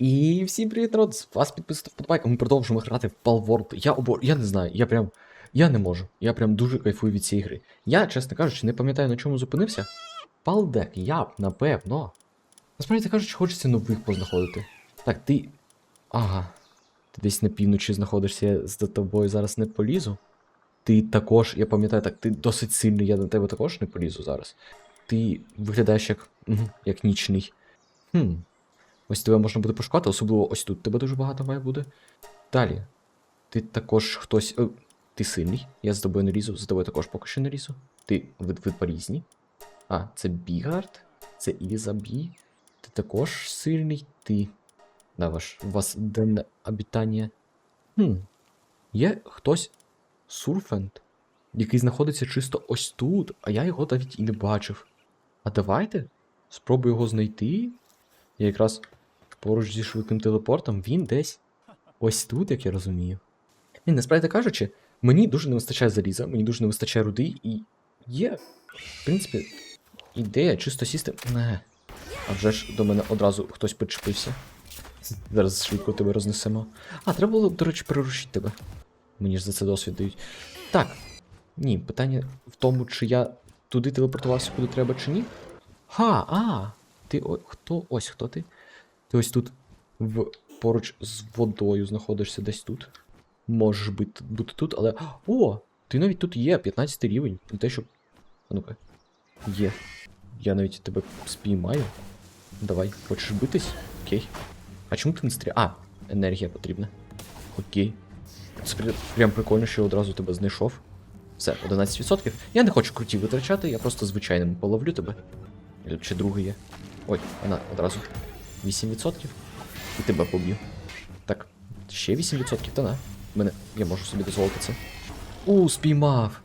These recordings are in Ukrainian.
І всім привіт, народ! З вас підписати вподобайка. Ми продовжуємо грати в Palworld. Я обор... Я не знаю, я прям. Я не можу. Я прям дуже кайфую від цієї гри. Я, чесно кажучи, не пам'ятаю на чому зупинився. Палдек, я б, напевно. Насправді кажучи, хочеться нових познаходити. Так, ти. Ага. Ти десь на півночі знаходишся, я за тобою зараз не полізу. Ти також, я пам'ятаю, так, ти досить сильний, я на тебе також не полізу зараз. Ти виглядаєш як. як нічний. Хм. Ось тебе можна буде пошукати, особливо ось тут тебе дуже багато має буде. Далі. Ти також хтось. Е, ти сильний. Я з тобою не за тобою також поки що не лізу. Ти ви, ви порізні. А, це Бігард, це Іліза Ти також сильний, ти. Да, ваш, у вас денне обітання. Хм. Є хтось Сурфенд, який знаходиться чисто ось тут, а я його навіть і не бачив. А давайте спробую його знайти. Я якраз поруч зі швидким телепортом, він десь ось тут, як я розумію. І насправді кажучи, мені дуже не вистачає заліза, мені дуже не вистачає руди, і є, в принципі, ідея чисто сісти. Не. А вже ж до мене одразу хтось причепився. Зараз швидко тебе рознесемо. А, треба було, до речі, приручити тебе. Мені ж за це досвід дають. Так. Ні, питання в тому, чи я туди телепортувався, куди треба, чи ні. Ха, а! Ти о, хто? Ось хто ти? Ти ось тут в, поруч з водою знаходишся десь тут. Можеш бути, бути тут, але. О! Ти навіть тут є, 15 рівень. Не те, що. А ну-ка. Є. Я навіть тебе спіймаю. Давай, хочеш битись? Окей. А чому ти не стріляєш? А, енергія потрібна. Окей. Це прям, прикольно, що я одразу тебе знайшов. Все, 11%. Я не хочу круті витрачати, я просто звичайним половлю тебе. Чи другий є. Ой, вона одразу. 8%. І тебе поб'ю. Так, ще 8%, та на. Мене. Я можу собі дозволити це. У, спіймав!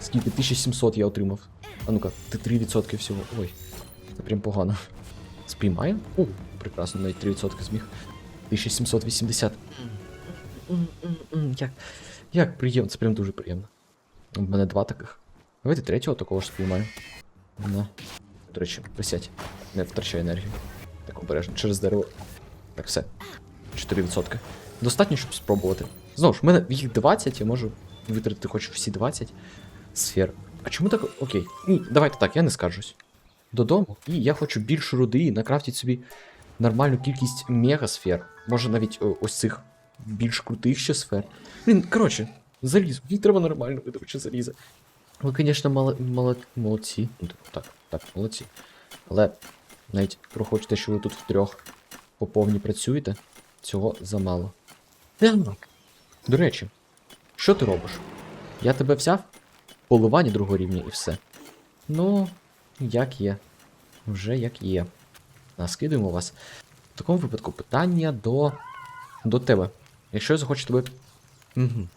Скільки 1700 я отримав. А ну-ка, ти 3% всього. Ой. Це прям погано. Спіймаю? О, прекрасно, навіть 3% зміг. 1780. Як, як приємно, це прям дуже приємно. У мене два таких. Давайте третього такого ж спіймаю. На. До речі, присядь. Не втрачай енергію. Так обережно, через дерево. Так, все. 4%. Достатньо, щоб спробувати. Знову ж, в мене їх 20, я можу витратити хоч всі 20 сфер. А чому так. Окей. Ні, давайте так, я не скаржусь. Додому. І я хочу більше руди, накрафтити собі нормальну кількість мегасфер. Може навіть о, ось цих більш крутих ще сфер. Блін, коротше, залізо. Мені треба нормально видобиче залізо. Ви, звісно, мали, мали, молодці. Ну, так, так, молодці. Але навіть прохочете, що ви тут втрьох по повні працюєте, цього замало. Так. До речі, що ти робиш? Я тебе взяв, поливання другого рівня і все. Ну, як є. Вже як є. Наскидуємо вас. В такому випадку питання до. до тебе. Якщо я захочу тебе. Угу.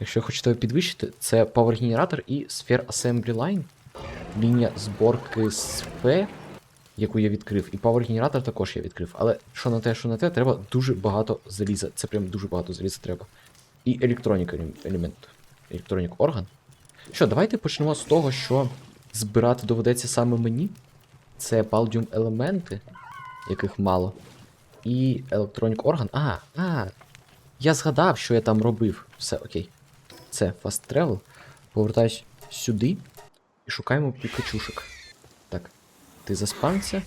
Якщо я хочу тебе підвищити, це Power Generator і Sphere Assembly Line. Лінія зборки СП, яку я відкрив, і Generator також я відкрив. Але що на те, що на те, треба дуже багато заліза. Це прям дуже багато заліза треба. І електроніка елемент. Електронік орган. Що, давайте почнемо з того, що збирати доведеться саме мені. Це Palladium елементи, яких мало. І Electronic Organ. А, а. Я згадав, що я там робив. Все, окей. Це Fast Travel. Повертаюсь сюди і шукаємо пікачушек. Так. Ти заспався.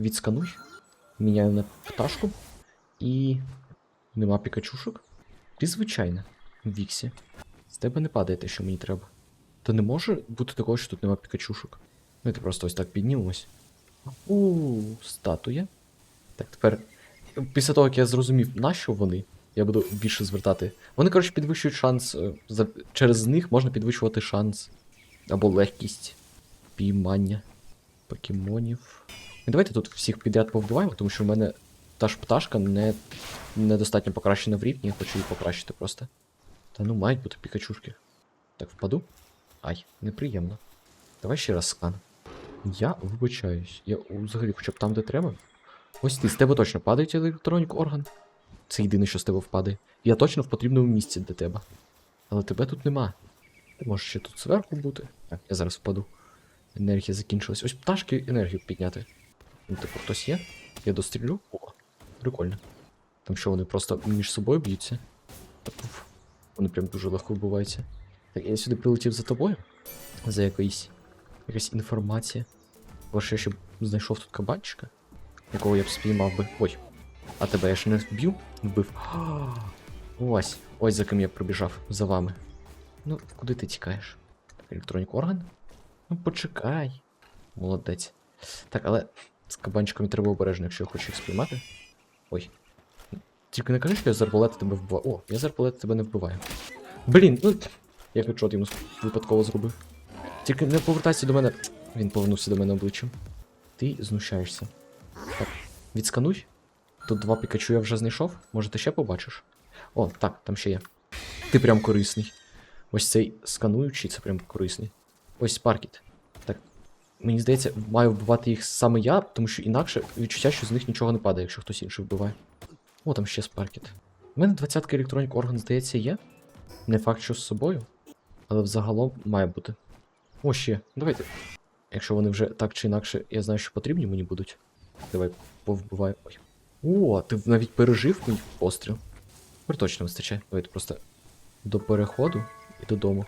Відскануй. Міняю на пташку. І. Нема пікачушок. Ти звичайна, Віксі. З тебе не падає те, що мені треба. Та не може бути такого, що тут нема пікачушок. Ми ти просто ось так піднімемось. У, статуя. Так, тепер. Після того, як я зрозумів, на що вони, я буду більше звертати. Вони, коротше, підвищують шанс. е, Через них можна підвищувати шанс. Або легкість піймання покемонів. І давайте тут всіх підряд повбиваємо, тому що в мене та ж пташка не... недостатньо покращена в рівні, я хочу її покращити просто. Та ну мають бути пікачушки. Так, впаду. Ай, неприємно. Давай ще раз скан. Я вибачаюсь. Я взагалі хоча б там, де треба. Ось ти, з тебе точно падають електронік орган. Це єдине, що з тебе впаде. Я точно в потрібному місці для тебе. Але тебе тут нема. Ти можеш ще тут зверху бути. Так, я зараз впаду. Енергія закінчилась. Ось пташки енергію підняти. Ну, типу, хтось є? Я дострілю? О. Прикольно. Там що вони просто між собою б'ються? Вони прям дуже легко вбиваються. Так, я сюди прилетів за тобою. За якоїсь. якась інформація. Ваше я ще знайшов тут кабанчика, якого я б спіймав би. Ой. А тебе я ще не вб'ю? Вбив. Ось. Ось за ким я прибіжав. За вами. Ну, куди ти тікаєш? Електронік орган? Ну, почекай. Молодець. Так, але з кабанчиками треба обережно, якщо я хочу їх спіймати. Ой. Тільки не кажи, що я з арбалета тебе вбиваю. О, я з арбалета тебе не вбиваю. Блін, ну. Я хедшот йому випадково зробив. Тільки не повертайся до мене. Він повернувся до мене обличчям. Ти знущаєшся. Так, відскануй. Тут два пікачу я вже знайшов. Може ти ще побачиш? О, так, там ще є. Ти прям корисний. Ось цей скануючий, це прям корисний. Ось спаркіт. Так. Мені здається, маю вбивати їх саме я, тому що інакше відчуття, що з них нічого не падає, якщо хтось інший вбиває. О, там ще спаркіт. У мене 20-ка електронік орган, здається, є. Не факт, що з собою. Але взагалом має бути. О, ще. Давайте. Якщо вони вже так чи інакше, я знаю, що потрібні мені будуть. Давай повбиваю. Ой. О, ти навіть пережив мій постріл. Тепер точно вистачає. Давайте просто до переходу і додому.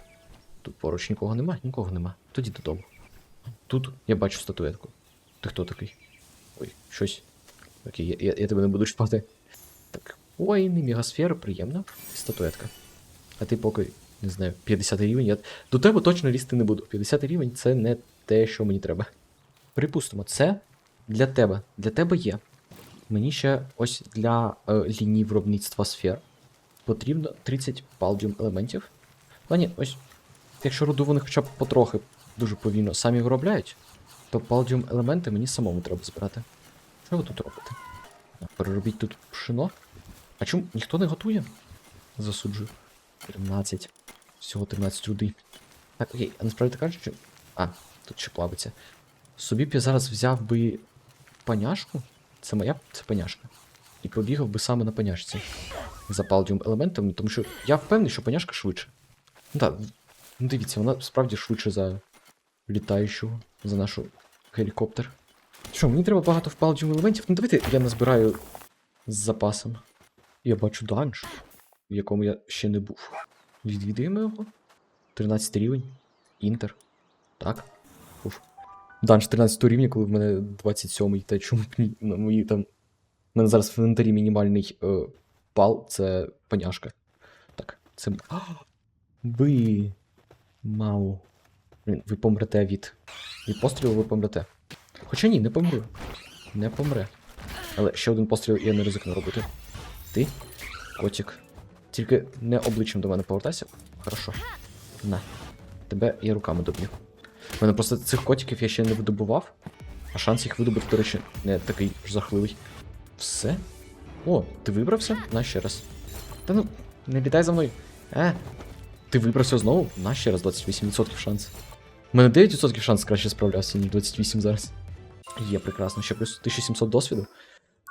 Тут поруч нікого нема, нікого нема. Тоді додому. Тут я бачу статуетку. Ти хто такий? Ой, щось. Окей, я, я, я тебе не буду чпати. Так. Ой, не мегасфера, приємно. І статуетка. А ти поки, не знаю, 50 рівень. Я... До тебе точно лізти не буду. 50 рівень це не те, що мені треба. Припустимо, це для тебе. Для тебе є. Мені ще ось для е, лінії виробництва сфер потрібно 30 палдіум елементів. А ні, ось. Якщо руду вони хоча б потрохи дуже повільно самі виробляють, то палдіум елементи мені самому треба збирати. Що ви тут робите? Переробіть тут пшено. А чому ніхто не готує? Засуджую. 13. Всього 13 руди. Так, окей, а насправді кажучи. А, тут ще плавиться. Собі б я зараз взяв би паняшку. Це моя це паняшка. І побігав би саме на паняшці. За палдіум елементами, тому що я впевнений, що паняшка швидше. Ну так, ну дивіться, вона справді швидше за літаючого, за нашу гелікоптер. Що, мені треба багато в палдіум елементів? Ну давайте я назбираю з запасом. Я бачу данж, в якому я ще не був. Відвідуємо його. 13 рівень. Інтер. Так. Уф. Данж 13 рівня, коли в мене 27-й, та чому на мої там. У мене зараз в інвентарі мінімальний е, пал, це паняшка. Так, це. А! Ви. Мау. Блін, ви помрете від. Від пострілу ви помрете. Хоча ні, не помру. Не помре. Але ще один постріл я не ризикну робити. Ти, котик. Тільки не обличчям до мене повертайся. Хорошо. На. Тебе я руками доб'ю. У мене просто цих котиків я ще не видобував, а шанс їх видобути, до речі, не такий жахливий. Все? О, ти вибрався? На ще раз. Та ну, не літай за мною. Е. Ти вибрався знову? На ще раз 28% шанс. У мене 9% шанс краще справлявся, ніж 28 зараз. Є прекрасно, ще плюс 1700 досвіду.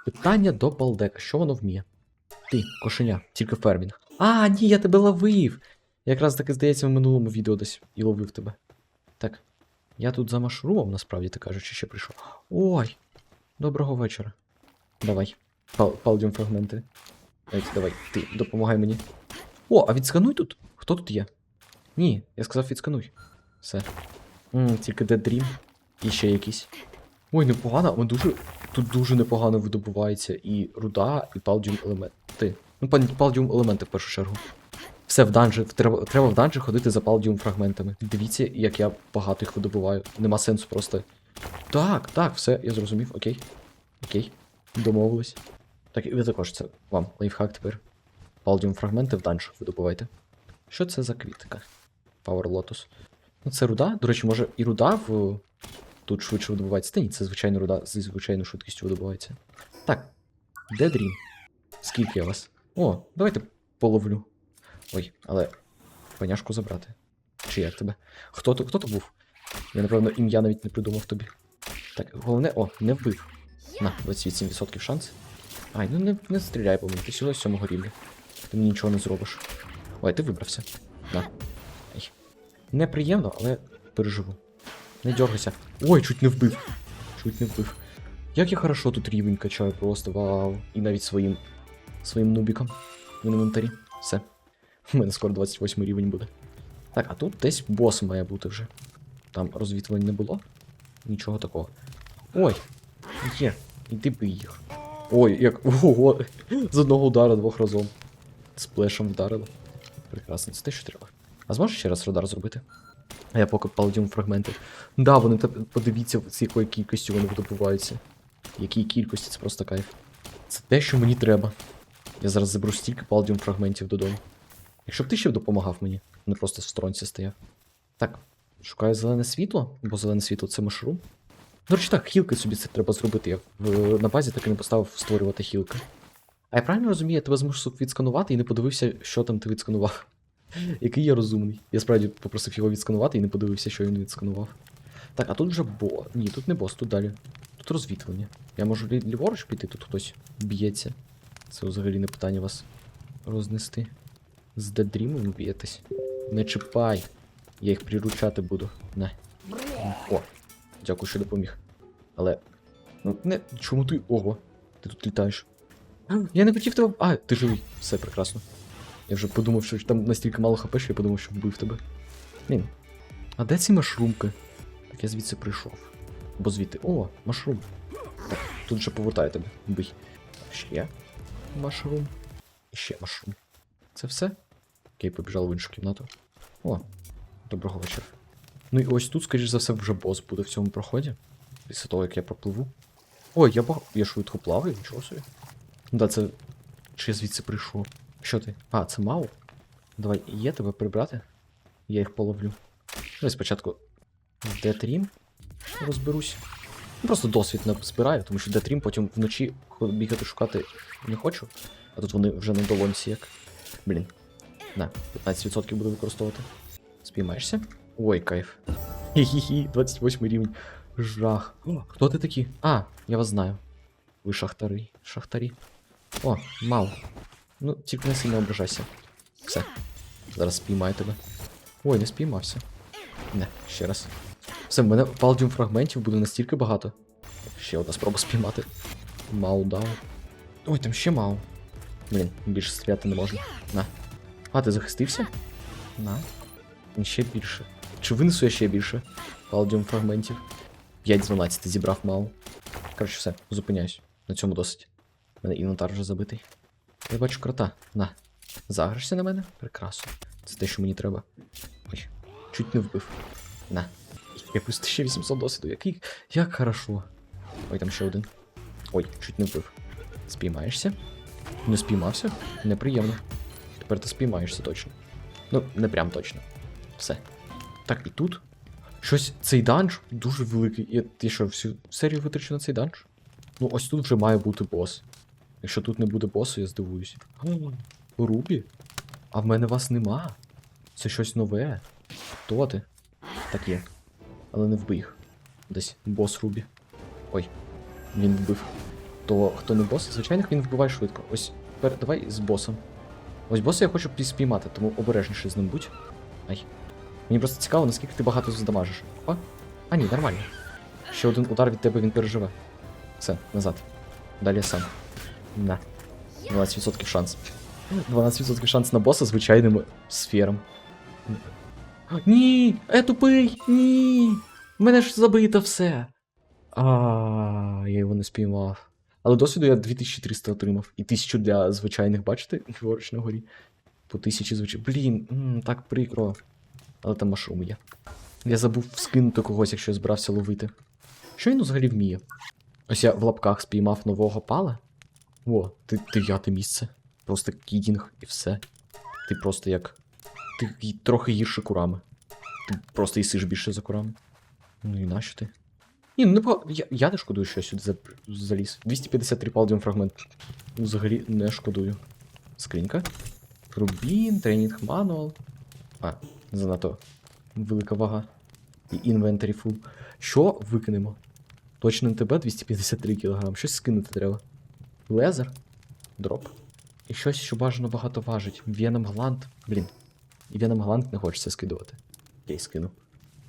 Питання до балдека, що воно вміє? Ти, кошеня, тільки фермінг. А, ні, я тебе ловив! Якраз таки, здається, в минулому відео десь і ловив тебе. Так. Я тут за машрумом, насправді ти кажучи, ще прийшов. Ой! Доброго вечора. Давай. Пал палдіум фрагменти. Давай, ти, допомагай мені. О, а відскануй тут? Хто тут є? Ні, я сказав відскануй. Все. М, тільки Dead Dream. І ще якісь. Ой, непогано, ми дуже. Тут дуже непогано видобувається і руда, і палдіум елементи. Ну, палдіум елементи в першу чергу. Все в данжі. Треба, треба в данжі ходити за палдіум фрагментами. Дивіться, як я багато їх видобуваю. Нема сенсу просто. Так, так, все, я зрозумів, окей. Окей. Домовились. Так, і ви також це вам лайфхак тепер. Палдіум фрагменти в данж видобувайте. Що це за квітка? Power Lotus. Ну, це руда. До речі, може і руда в. Тут швидше видобувається. Та ні, це звичайна руда зі звичайною швидкістю видобувається. Так. Де Дрім? Скільки я вас? О, давайте половлю. Ой, але паняшку забрати. Чи як тебе? Хто то, хто то був? Я, напевно, ім'я навіть не придумав тобі. Так, головне, о, не вбив. На, 28% шанс. Ай, ну не, не стріляй по мені, ти сюди сьомого рівня. Ти мені нічого не зробиш. Ой, ти вибрався. На. Ай. Неприємно, але переживу. Не дергайся. Ой, чуть не вбив. Чуть не вбив. Як я хорошо тут рівень качаю, просто вау. І навіть своїм своїм нубіком в інвентарі. Все. У мене скоро 28 рівень буде. Так, а тут десь бос має бути вже. Там розвітувань не було. Нічого такого. Ой, є, іди бий їх. Ой, як. Ого! З одного удара двох разом. Сплешем вдарило. Прекрасно, це те, що треба. А зможеш ще раз радар зробити? А я поки паладіум фрагменти. Да, вони подивіться, з якою кількістю вони видобуваються. Якій кількості, це просто кайф. Це те, що мені треба. Я зараз заберу стільки паладіум фрагментів додому. Якщо б ти ще допомагав мені, не просто в сторонці стояв. Так, шукаю зелене світло, бо зелене світло це мушрум. До речі, так, хілки собі це треба зробити. Я в, на базі так і не поставив створювати хілки. А я правильно розумію, я тебе змушу відсканувати і не подивився, що там ти відсканував. Який я розумний. Я справді попросив його відсканувати і не подивився, що він відсканував. Так, а тут вже бо. Ні, тут не бос, тут далі. Тут розвітлення. Я можу лі- ліворуч піти, тут хтось б'ється. Це взагалі не питання вас рознести. З дедрімом б'єтесь. Не чіпай. Я їх приручати буду. Не. О, дякую, що допоміг. Але. Ну, не. Чому ти. Ого, ти тут літаєш. Я не хотів тебе. А, ти живий. Все прекрасно. Я вже подумав, що там настільки мало хп, що я подумав, що вбив тебе. Блін. А де ці машрумки? Так я звідси прийшов. Бо звідти. О, машрум. Так, тут же повертаю тебе. Бий. Ще машрум. І ще машрум. Це все? Окей, побіжав в іншу кімнату. О, доброго вечора. Ну і ось тут, скоріш за все, вже бос буде в цьому проході. Після того, як я пропливу. Ой, я баг... я швидко плаваю, нічого собі. Ну Да, це. Чи я звідси прийшов? Що ти? А, це Мау? Давай, є тебе прибрати? Я їх половлю. Давай спочатку Детрім розберусь. Ну, Просто досвід не збираю, тому що Детрім потім вночі бігати шукати не хочу. А тут вони вже на долонці як. Блін. На, 15% буду використовувати. Спіймаєшся? Ой, кайф. Хі-хі-хі, 28 рівень. Жах. О, хто ти такі? А, я вас знаю. Ви шахтари. Шахтарі. О, мав. Ну, тільки не сильно ображайся. Все. Зараз спіймаю тебе. Ой, не спіймався. Не, ще раз. Все, в мене палдіум фрагментів буде настільки багато. Ще одна спроба спіймати. Мау дав. Ой, там ще мау. Блін, більше стріляти не можна. На. А, ти захистився? На. Ще більше. Чи винесу я ще більше? Палдіум фрагментів. 5 з 12 зібрав мау. Коротше, все, зупиняюсь. На цьому досить. Мене інвентар вже забитий. Я бачу крота. На. Заграшся на мене? Прекрасно. Це те, що мені треба. Ой, чуть не вбив. На. Я плюс 1800 досвіду. Який. Як хорошо. Ой, там ще один. Ой, чуть не вбив. Спіймаєшся? Не спіймався? Неприємно. Тепер ти спіймаєшся точно. Ну, не прям точно. Все. Так, і тут. Щось цей данж дуже великий. Я, я що, всю серію витрачу на цей данж? Ну, ось тут вже має бути бос. Якщо тут не буде босу, я здивуюсь. Рубі? А в мене вас нема. Це щось нове. Хто ти? Так є. Але не вбий їх. Десь бос Рубі. Ой, він вбив. То хто не бос, звичайних він вбиває швидко. Ось пер... давай з босом. Ось боса я хочу спіймати, тому обережніше з ним будь. Ай. Мені просто цікаво, наскільки ти багато задамажиш. О? А ні, нормально. Ще один удар від тебе він переживе. Все, назад. Далі я сам. На. 12% шанс. 12% шанс на боса звичайним сфером. Ні! Е тупий! Ні! Мене ж забито все. А, я його не спіймав. Але досвіду я 2300 отримав. І 1000 для звичайних, бачите, ліворуч на горі. По 1000 звичайних. Блін, м, так прикро. Але там машрум є. Я забув скинути когось, якщо я збирався ловити. Що він взагалі вміє? Ось я в лапках спіймав нового пала. О, ти дев'яте місце. Просто кідінг і все. Ти просто як. Ти трохи гірше курами. Ти просто їсиш більше за курами. Ну і нащо ти? Ні, ну не по... я, я не шкодую, що я сюди за... заліз. 253 палдіум фрагмент. Взагалі не шкодую. Скринька. Рубін, тренінг мануал. А, занадто велика вага. І інвентарі фул. Що викинемо? Точно тебе 253 кг. Щось скинути треба. Лезер. Дроп. І щось, що бажано багато важить. Веном Гланд. Блін. І Веном Гланд не хочеться скидувати. Я й скину.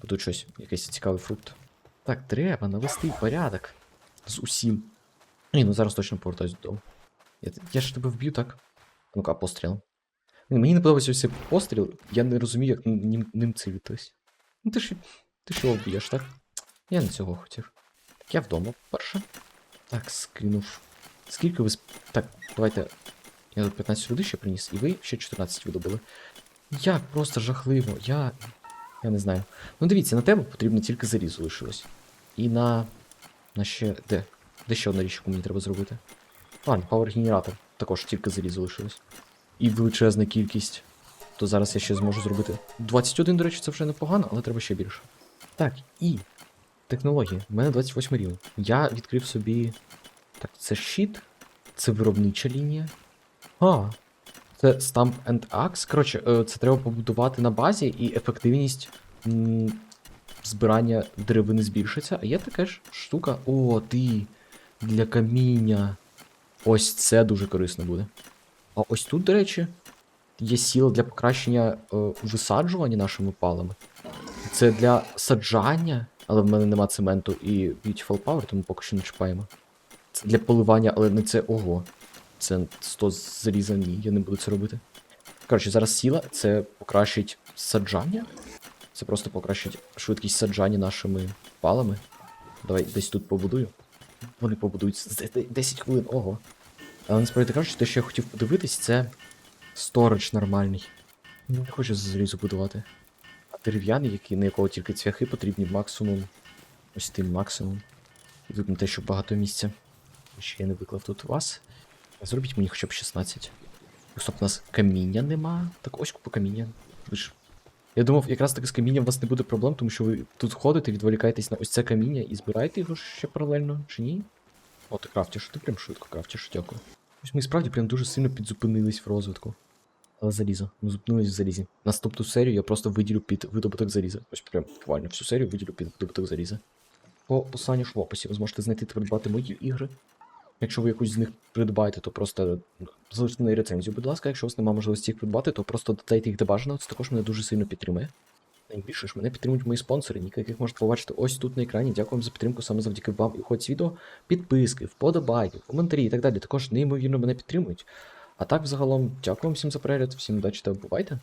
Бо тут щось, якийсь цікавий фрукт. Так, треба навести порядок. З усім. Ні, ну зараз точно повертаюсь додому. Я, я ж тебе вб'ю, так? Ну-ка, постріл. Ні, Мені не подобається цей постріл, я не розумію, як ним, ним цілитись. Ну ти ж ти ж його вб'єш, так? Я не цього хотів. Так, я вдома, перше. Так, скинув. Скільки ви. Так, давайте. Я тут 15 людей ще приніс, і ви ще 14 видобили. Як просто жахливо. Я. Я не знаю. Ну дивіться, на тебе потрібно тільки зарізу лишилось. І на. На ще. Де? Де ще одна річ, яку мені треба зробити? Ладно, пауер-генератор. Також тільки залізо лишилось. І величезна кількість. То зараз я ще зможу зробити. 21, до речі, це вже непогано, але треба ще більше. Так, і. Технології. У мене 28 рівень. Я відкрив собі. Так, це щит. Це виробнича лінія. А. Це Stamp and Axe. Коротше, е, це треба побудувати на базі, і ефективність збирання деревини збільшиться. А є така ж штука. О, ти. Для каміння. Ось це дуже корисно буде. А ось тут, до речі, є сіла для покращення е, висаджування нашими палами. Це для саджання, але в мене нема цементу і Beautiful Power, тому поки що не чіпаємо. Це для поливання, але не це ого. Це 100 заліза, ні, я не буду це робити. Коротше, зараз сіла це покращить саджання. Це просто покращить швидкість саджання нашими палами. Давай десь тут побудую. Вони побудують з- з- 10 хвилин, ого. Але насправді кажучи, те, що я хотів подивитись, це сторож нормальний. Не хочу залізу будувати. А дерев'яний, який, на якого тільки цвяхи потрібні максимум. Ось тим максимум. І тут не те, що багато місця. Ще я не виклав тут вас. Зробіть мені хоча б 16. Стоп, у нас каміння нема. Так ось купа каміння. Ви ж. Я думав, якраз таки з камінням у вас не буде проблем, тому що ви тут ходите, відволікаєтесь на ось це каміння і збираєте його ще паралельно, чи ні? О, ти крафтиш, ти прям швидко крафтиш, дякую. Ось ми справді прям дуже сильно підзупинились в розвитку. Але залізо. Ми зупинились в залізі. Наступну серію я просто виділю під видобуток заліза. Ось прям буквально всю серію виділю під видобуток заліза. По посиланню ж в описі ви зможете знайти та придбати мої ігри. Якщо ви якусь з них придбаєте, то просто ну, залиште на рецензію, будь ласка. Якщо у вас немає можливості їх придбати, то просто додайте їх де бажано, це також мене дуже сильно підтримує. Найбільше ж мене підтримують мої спонсори, ніки яких можете побачити ось тут на екрані. Дякую вам за підтримку саме завдяки вам і входь відео. Підписки, вподобайки, коментарі і так далі. Також неймовірно мене підтримують. А так, взагалом, дякую всім за перегляд, всім удачі та бувайте.